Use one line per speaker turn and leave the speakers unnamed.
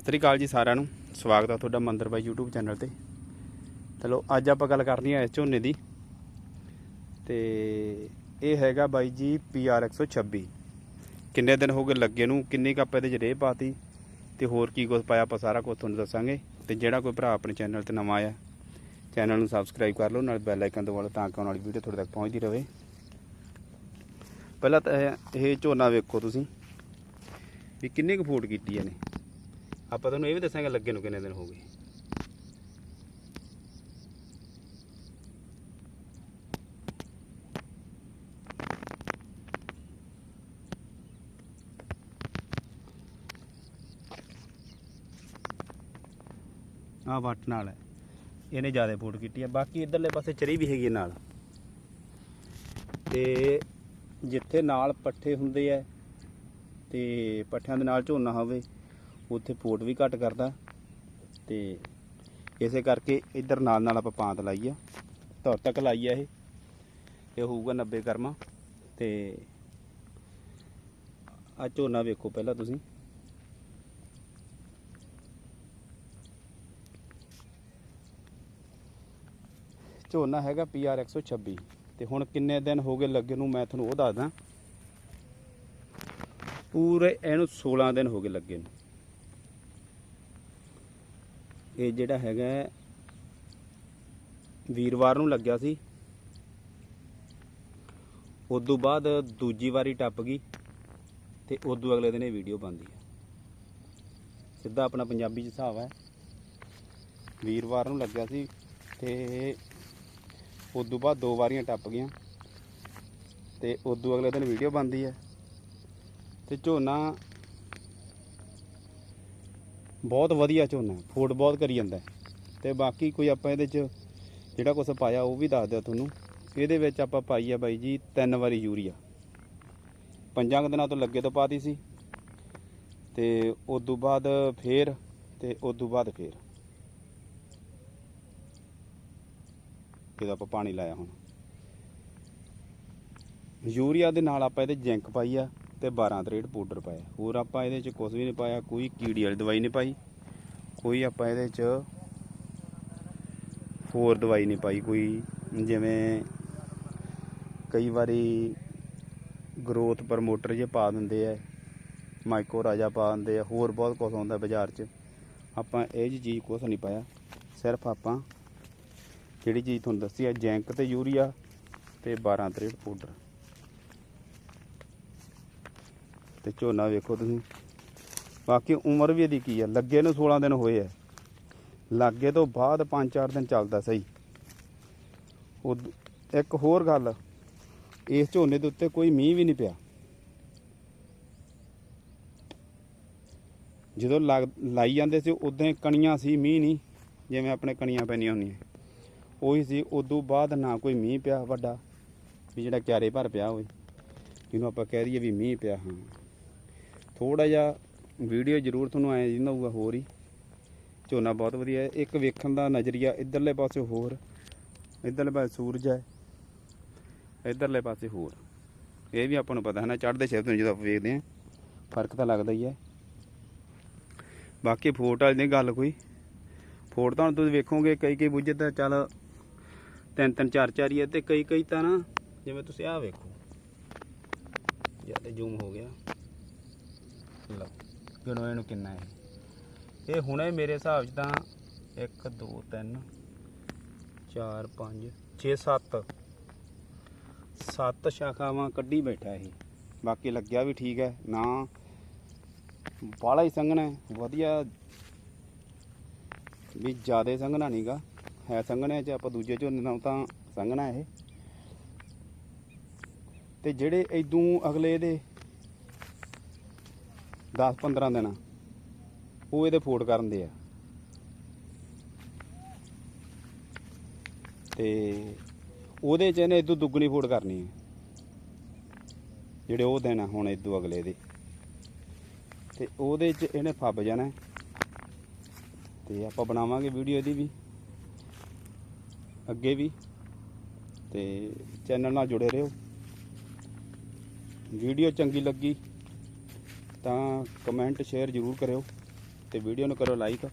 ਸਤਿ ਸ੍ਰੀ ਅਕਾਲ ਜੀ ਸਾਰਿਆਂ ਨੂੰ। ਸਵਾਗਤ ਆ ਤੁਹਾਡਾ ਮੰਦਰ ਬਾਈ YouTube ਚੈਨਲ ਤੇ। ਚਲੋ, ਅੱਜ ਆਪਾਂ ਗੱਲ ਕਰਨੀ ਹੈ ਇਸ ਝੋਨੇ ਦੀ। ਤੇ ਇਹ ਹੈਗਾ ਬਾਈ ਜੀ PR 126 ਕਿੰਨੇ ਦਿਨ ਹੋ ਗਏ ਲੱਗੇ ਨੂੰ, ਕਿੰਨੀ ਕੱਪ ਇਹਦੇ ਚ ਰੇਹ ਪਾਤੀ, ਤੇ ਹੋਰ ਕੀ ਕੁਝ ਪਾਇਆ ਆਪਾਂ ਸਾਰਾ ਕੁਝ ਤੁਹਾਨੂੰ ਦੱਸਾਂਗੇ। ਤੇ ਜਿਹੜਾ ਕੋਈ ਭਰਾ ਆਪਣੇ ਚੈਨਲ ਤੇ ਨਵਾਂ ਆਇਆ, ਚੈਨਲ ਨੂੰ ਸਬਸਕ੍ਰਾਈਬ ਕਰ ਲਓ, ਨਾਲ ਬੈਲ ਆਈਕਨ ਦਬਾ ਲਓ ਤਾਂ ਕਿ ਆਉਣ ਵਾਲੀ ਵੀਡੀਓ ਤੁਹਾਡੇ ਤੱਕ ਪਹੁੰਚਦੀ ਰਹੇ। ਪਹਿਲਾਂ ਤਾਂ ਇਹ- ਇਹ ਝੋਨਾ ਵੇਖੋ ਤੁਸੀਂ, ਵੀ ਕਿੰਨੇ ਕੁ ਫੂਟ ਕੀਤੀ ਇਹਨੇ। ਆਪਾਂ ਤੁਹਾਨੂੰ ਇਹ ਵੀ ਦੱਸਾਂਗੇ ਲੱਗੇ ਨੂੰ ਕਿੰਨੇ ਦਿਨ ਹੋ ਗਏ। ਆ ਵੱਟ ਨਾਲ ਹੈ। ਇਹਨੇ ਜ਼ਿਆਦਾ ਫੂਟ ਕੀਤੀ ਹੈ। ਬਾਕੀ ਇਧਰਲੇ ਪਾਸੇ ਚਰੀ ਵੀ ਹੈਗੀ ਹੈ ਨਾਲ। ਤੇ ਜਿੱਥੇ ਨਾਲ ਪੱਠੇ ਹੁੰਦੇ ਆ ਤੇ ਪੱਠਿਆਂ ਦੇ ਨਾਲ ਝੋਨਾ ਹੋਵੇ ਉੱਥੇ ਫੋਟ ਵੀ ਘੱਟ ਕਰਦਾ। ਤੇ ਇਸੇ ਕਰਕੇ ਇੱਧਰ ਨਾਲ ਨਾਲ ਆਪਾਂ ਪਾਂਤ ਲਾਈ ਆ। ਧੌਰ ਤੱਕ ਲਾਈ ਆ ਇਹ। ਇਹ ਹੋਊਗਾ 90 ਕਰਮਾ। ਤੇ ਆ ਝੋਨਾ ਵੇਖੋ ਪਹਿਲਾਂ ਤੁਸੀਂ। ਝੋਨਾ ਹੈਗਾ PR 126 ਤੇ ਹੁਣ ਕਿੰਨੇ ਦਿਨ ਹੋ ਗਏ ਲੱਗੇ ਨੂੰ ਮੈਂ ਤੁਹਾਨੂੰ ਉਹ ਦੱਸਦਾ। ਪੂਰੇ ਇਹਨੂੰ 16 ਦਿਨ ਹੋ ਗਏ ਲੱਗੇ ਨੂੰ। ਇਹ ਜਿਹੜਾ ਹੈਗਾ ਵੀਰਵਾਰ ਨੂੰ ਲੱਗਿਆ ਸੀ। ਉਦੋਂ ਬਾਅਦ ਦੂਜੀ ਵਾਰੀ ਟੱਪ ਗਈ ਤੇ ਉਦੋਂ ਅਗਲੇ ਦਿਨ ਇਹ ਵੀਡੀਓ ਬਣਦੀ ਹੈ ਸਿੱਧਾ ਆਪਣਾ ਪੰਜਾਬੀ ਚ ਹਿਸਾਬ ਹੈ ਵੀਰਵਾਰ ਨੂੰ ਲੱਗਿਆ ਸੀ ਤੇ ਉਦੋਂ ਬਾਅਦ ਦੋ ਵਾਰੀਆਂ ਟੱਪ ਗਈਆਂ ਤੇ ਉਦੋਂ ਅਗਲੇ ਦਿਨ ਵੀਡੀਓ ਬਣਦੀ ਹੈ ਤੇ ਝੋਨਾ ਬਹੁਤ ਵਧੀਆ ਝੋਨਾ ਹੈ, ਫੂਡ ਬਹੁਤ ਕਰੀ ਜਾਂਦਾ ਹੈ। ਤੇ ਬਾਕੀ ਕੋਈ ਆਪਾਂ ਇਹਦੇ ਚ ਜਿਹੜਾ ਕੁਝ ਪਾਇਆ ਉਹ ਵੀ ਦੱਸ ਦਿਓ ਤੁਹਾਨੂੰ। ਇਹਦੇ ਵਿੱਚ ਆਪਾਂ ਪਾਈ ਆ ਬਾਈ ਜੀ ਤਿੰਨ ਵਾਰੀ ਯੂਰੀਆ। ਪੰਜਾਂ ਕੁ ਦਿਨਾਂ ਤੋਂ ਲੱਗੇ ਤੋਂ ਪਾਤੀ ਸੀ। ਤੇ ਉਸ ਤੋਂ ਬਾਅਦ ਫੇਰ ਤੇ ਉਸ ਤੋਂ ਬਾਅਦ ਫੇਰ। ਇਹਦਾ ਆਪਾਂ ਪਾਣੀ ਲਾਇਆ ਹੁਣ। ਯੂਰੀਆ ਦੇ ਨਾਲ ਆਪਾਂ ਇਹਦੇ ਜਿੰਕ ਪਾਈ ਆ। ਤੇ 12 ਤਰੇੜ ਪਾਊਡਰ ਪਾਇਆ। ਹੋਰ ਆਪਾਂ ਇਹਦੇ ਚ ਕੁਝ ਵੀ ਨਹੀਂ ਪਾਇਆ, ਕੋਈ ਕੀੜੀ ਵਾਲੀ ਦਵਾਈ ਨਹੀਂ ਪਾਈ, ਕੋਈ ਆਪਾਂ ਇਹਦੇ ਚ ਹੋਰ ਦਵਾਈ ਨਹੀਂ ਪਾਈ, ਕੋਈ ਜਿਵੇਂ ਕਈ ਵਾਰੀ ਗਰੋਥ ਪ੍ਰਮੋਟਰ ਜੇ ਪਾ ਦਿੰਦੇ ਆ ਮਾਈਕੋ ਰਾਜਾ ਪਾ ਦਿੰਦੇ ਆ, ਹੋਰ ਬਹੁਤ ਕੁਝ ਆਉਂਦਾ ਬਾਜ਼ਾਰ 'ਚ। ਆਪਾਂ ਇਹ ਜਿਹੀ ਚੀਜ਼ ਕੁਝ ਨਹੀਂ ਪਾਇਆ, ਸਿਰਫ ਆਪਾਂ ਜਿਹੜੀ ਚੀਜ਼ ਤੁਹਾਨੂੰ ਦੱਸੀ ਆ, ਜੈਂਕ ਤੇ ਯੂਰੀਆ ਤੇ 12 ਤਰੇੜ ਪਾਊਡਰ ਤੇ ਝੋਨਾ ਵੇਖੋ ਤੁਸੀਂ। ਬਾਕੀ ਉਮਰ ਵੀ ਇਹਦੀ ਕੀ ਆ? ਲੱਗੇ ਨੂੰ 16 ਦਿਨ ਹੋਏ ਆ। ਲੱਗੇ ਤੋਂ ਬਾਅਦ 5-4 ਦਿਨ ਚੱਲਦਾ ਸਹੀ। ਉਦ- ਇੱਕ ਹੋਰ ਗੱਲ, ਇਸ ਝੋਨੇ ਦੇ ਉੱਤੇ ਕੋਈ ਮੀਂਹ ਵੀ ਨਹੀਂ ਪਿਆ। ਜਦੋਂ ਲੱਗ- ਲਾਈ ਜਾਂਦੇ ਸੀ, ਉਦੋਂ ਕਣੀਆਂ ਸੀ, ਮੀਂਹ ਨਹੀਂ, ਜਿਵੇਂ ਆਪਣੇ ਕਣੀਆਂ ਪੈਣੀਆਂ ਹੁੰਦੀਆਂ। ਉਹੀ ਸੀ, ਉਦੋਂ ਬਾਅਦ ਨਾ ਕੋਈ ਮੀਂਹ ਪਿਆ ਵੱਡਾ, ਵੀ ਜਿਹੜਾ ਕਿਆਰੇ ਭਰ ਪਿਆ ਹੋਵੇ। ਜਿਹਨੂੰ ਆਪਾਂ ਕਹਿ ਦਈਏ ਵੀ ਮੀਂਹ ਪਿਆ, ਹਾਂ। ਥੋੜਾ ਜਿਹਾ ਵੀਡੀਓ ਜ਼ਰੂਰ ਤੁਹਾਨੂੰ ਐ ਜਿੰਦਾ ਹੋਊਗਾ ਹੋਰ ਹੀ। ਝੋਨਾ ਬਹੁਤ ਵਧੀਆ ਹੈ। ਇੱਕ ਵੇਖਣ ਦਾ ਨਜ਼ਰੀਆ ਇਧਰਲੇ ਪਾਸੇ ਹੋਰ, ਇਧਰਲੇ ਪਾਸੇ ਸੂਰਜ ਹੈ, ਇਧਰਲੇ ਪਾਸੇ ਹੋਰ। ਇਹ ਵੀ ਆਪਾਂ ਨੂੰ ਪਤਾ ਹੈ ਨਾ, ਚੜ੍ਹਦੇ ਸ਼ਿਫਟ ਨੂੰ ਜਦੋਂ ਆਪਾਂ ਵੇਖਦੇ ਹਾਂ, ਫ਼ਰਕ ਤਾਂ ਲੱਗਦਾ ਹੀ ਹੈ। ਬਾਕੀ ਫੋਟ ਵਾਲੀ ਦੀ ਗੱਲ ਕੋਈ, ਫੋਟ ਤਾਂ ਤੁਸੀਂ ਵੇਖੋਗੇ, ਕਈ ਕਈ ਬੁੱਝੇ ਤਾਂ ਚੱਲ ਤਿੰਨ ਤਿੰਨ ਚਾਰ ਚਾਰ ਹੀ ਹੈ ਤੇ ਕਈ ਕਈ ਤਾਂ ਨਾ, ਜਿਵੇਂ ਤੁਸੀਂ ਆਹ ਵੇਖੋ, ਜ਼ਿਆਦਾ ਜ਼ੂਮ ਹੋ ਗਿਆ। ਲਓ ਗਿਣੋ ਇਹਨੂੰ ਕਿੰਨਾ ਹੈ? ਇਹ ਹੁਣੇ ਮੇਰੇ ਹਿਸਾਬ 'ਚ ਤਾਂ 1 2 3 4 5 6 7 7 ਸ਼ਾਖਾਵਾਂ ਕੱਢੀ ਬੈਠਾ ਇਹ। ਬਾਕੀ ਲੱਗਿਆ ਵੀ ਠੀਕ ਹੈ। ਨਾ ਬਾਹਲਾ ਹੀ ਸੰਘਣਾ ਵਧੀਆ। ਵੀ ਜਿਆਦੇ ਸੰਘਣਾ ਨਹੀਂਗਾ ਹੈ ਸੰਘਣੇ ਚ, ਆਪਾਂ ਦੂਜੇ ਝੋਨੇ ਨਾਲੋਂ ਤਾਂ ਸੰਘਣਾ ਇਹ। ਤੇ ਜਿਹੜੇ ਇਦੋਂ ਅਗਲੇ ਦੇ 10 15 ਦਿਨ। ਉਹ ਇਹਦੇ ਫੋਟ ਕਰਨ ਦੇ ਆ। ਤੇ ਉਹਦੇ ਚ ਇਹਨੇ ਇਦੋਂ ਦੁੱਗਣੀ ਫੋਟ ਕਰਨੀ ਹੈ ਜਿਹੜੇ ਉਹ ਦਿਨ ਹੁਣ ਇਦੋਂ ਅਗਲੇ ਦੇ। ਤੇ ਉਹਦੇ ਚ ਇਹਨੇ ਫੱਬ ਜਾਣਾ। ਹੈ। ਤੇ ਆਪਾਂ ਬਣਾਵਾਂਗੇ ਵੀਡੀਓ ਦੀ ਵੀ। ਅੱਗੇ ਵੀ। ਤੇ ਚੈਨਲ ਨਾਲ ਜੁੜੇ ਰਹੋ। ਵੀਡੀਓ ਚੰਗੀ ਲੱਗੀ। ਤਾਂ ਕਮੈਂਟ ਸ਼ੇਅਰ ਜ਼ਰੂਰ ਕਰਿਓ ਤੇ ਵੀਡੀਓ ਨੂੰ ਕਰੋ ਲਾਈਕ